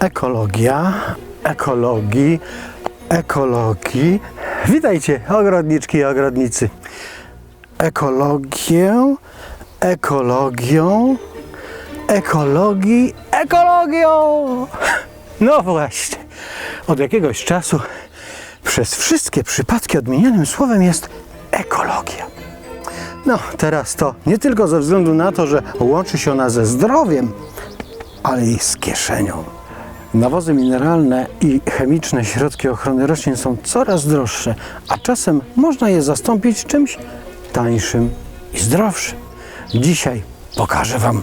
Ekologia, ekologii, ekologii. Witajcie, ogrodniczki i ogrodnicy. Ekologię, ekologią, ekologii, ekologią. No właśnie, od jakiegoś czasu przez wszystkie przypadki odmienianym słowem jest ekologia. No, teraz to nie tylko ze względu na to, że łączy się ona ze zdrowiem, ale i z kieszenią. Nawozy mineralne i chemiczne środki ochrony roślin są coraz droższe, a czasem można je zastąpić czymś tańszym i zdrowszym. Dzisiaj pokażę Wam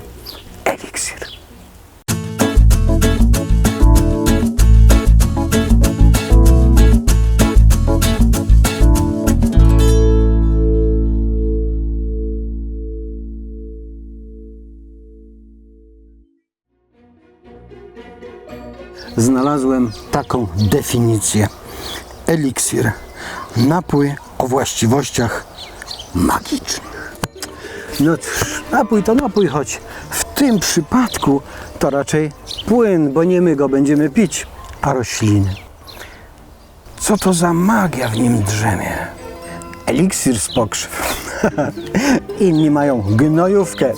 znalazłem taką definicję. Eliksir. Napój o właściwościach magicznych. No cóż, napój to napój, choć w tym przypadku to raczej płyn, bo nie my go będziemy pić, a rośliny. Co to za magia w nim drzemie? Eliksir z pokrzyw. Inni mają gnojówkę,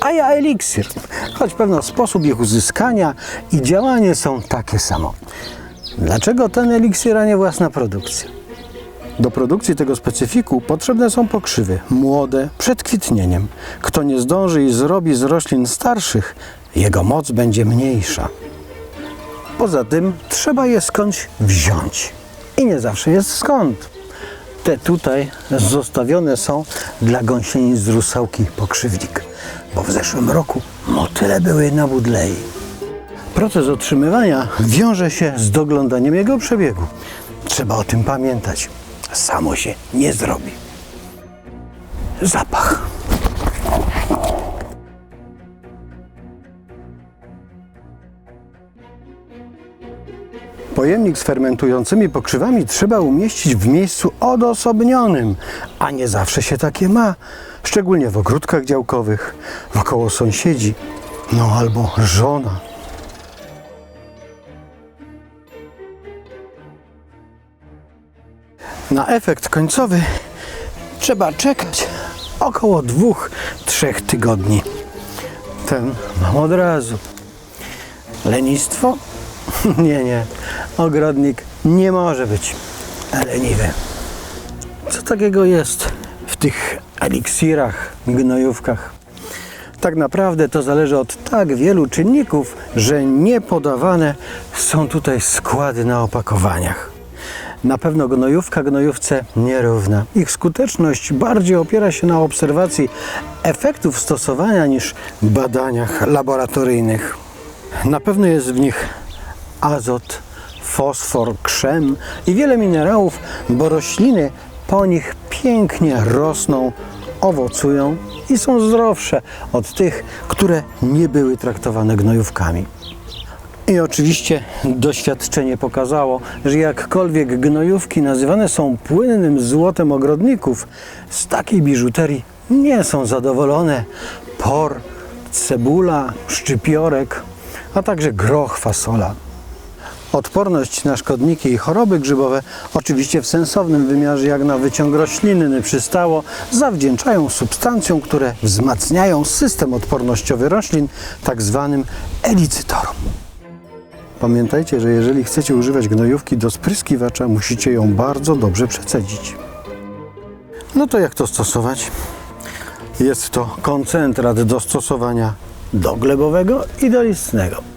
a ja eliksir. Choć pewno sposób ich uzyskania i działanie są takie samo. Dlaczego ten eliksir, a nie własna produkcja? Do produkcji tego specyfiku potrzebne są pokrzywy młode, przed kwitnieniem. Kto nie zdąży i zrobi z roślin starszych, jego moc będzie mniejsza. Poza tym trzeba je skądś wziąć. I nie zawsze jest skąd. Te tutaj zostawione są dla gąsienic z rusałki pokrzywnik, bo w zeszłym roku motyle były na budlei. Proces otrzymywania wiąże się z doglądaniem jego przebiegu. Trzeba o tym pamiętać. Samo się nie zrobi. Zapach. Pojemnik z fermentującymi pokrzywami trzeba umieścić w miejscu odosobnionym, a nie zawsze się takie ma, szczególnie w ogródkach działkowych, wokoło sąsiedzi, no albo żona. Na efekt końcowy trzeba czekać około dwóch, trzech tygodni. Ten mam od razu. Lenistwo? Nie, nie. Ogrodnik nie może być leniwy. Co takiego jest w tych eliksirach, gnojówkach? Tak naprawdę to zależy od tak wielu czynników, że nie podawane są tutaj składy na opakowaniach. Na pewno gnojówka gnojówce nierówna. Ich skuteczność bardziej opiera się na obserwacji efektów stosowania niż badaniach laboratoryjnych. Na pewno jest w nich azot, fosfor, krzem i wiele minerałów, bo rośliny po nich pięknie rosną, owocują i są zdrowsze od tych, które nie były traktowane gnojówkami. I oczywiście doświadczenie pokazało, że jakkolwiek gnojówki nazywane są płynnym złotem ogrodników, z takiej biżuterii nie są zadowolone por, cebula, szczypiorek, a także groch, fasola. Odporność na szkodniki i choroby grzybowe, oczywiście w sensownym wymiarze jak na wyciąg roślinny przystało, zawdzięczają substancjom, które wzmacniają system odpornościowy roślin, tak zwanym elicytorom. Pamiętajcie, że jeżeli chcecie używać gnojówki do spryskiwacza, musicie ją bardzo dobrze przecedzić. No to jak to stosować? Jest to koncentrat do stosowania do glebowego i do listnego.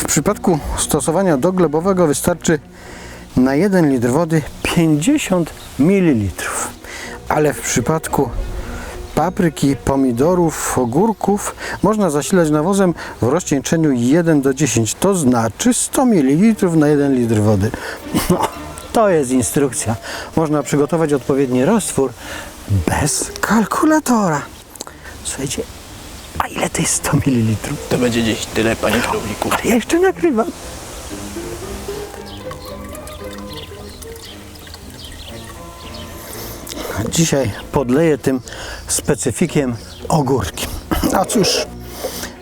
W przypadku stosowania do glebowego wystarczy na 1 litr wody 50 ml, ale w przypadku papryki, pomidorów, ogórków można zasilać nawozem w rozcieńczeniu 1 do 10, to znaczy 100 ml na 1 litr wody. No, to jest instrukcja. Można przygotować odpowiedni roztwór bez kalkulatora. Słuchajcie, a ile to jest 100 ml? To będzie gdzieś tyle, panie kierowniku. Ale ja jeszcze nagrywam. Dzisiaj podleję tym specyfikiem ogórki. A cóż,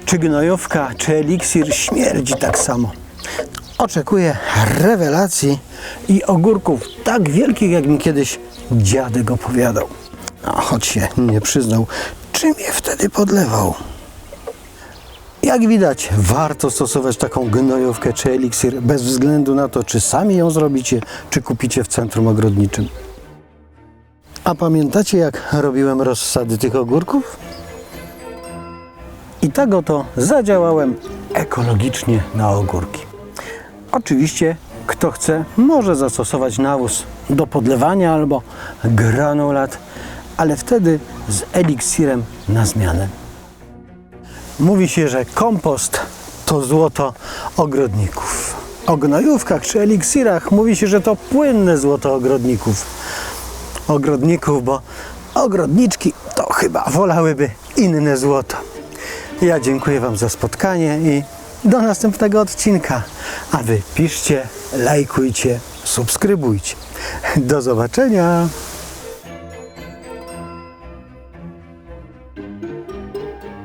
czy gnojówka, czy eliksir śmierdzi tak samo. oczekuję rewelacji i ogórków tak wielkich, jak mi kiedyś dziadek opowiadał. A choć się nie przyznał, czym je wtedy podlewał. Jak widać, warto stosować taką gnojówkę czy eliksir bez względu na to, czy sami ją zrobicie, czy kupicie w centrum ogrodniczym. A pamiętacie, jak robiłem rozsady tych ogórków? I tak oto zadziałałem ekologicznie na ogórki. Oczywiście, kto chce, może zastosować nawóz do podlewania albo granulat, ale wtedy z eliksirem na zmianę. Mówi się, że kompost to złoto ogrodników. O gnojówkach czy eliksirach mówi się, że to płynne złoto ogrodników. Ogrodników, bo ogrodniczki to chyba wolałyby inne złoto. Ja dziękuję Wam za spotkanie i do następnego odcinka. A Wy piszcie, lajkujcie, subskrybujcie. Do zobaczenia.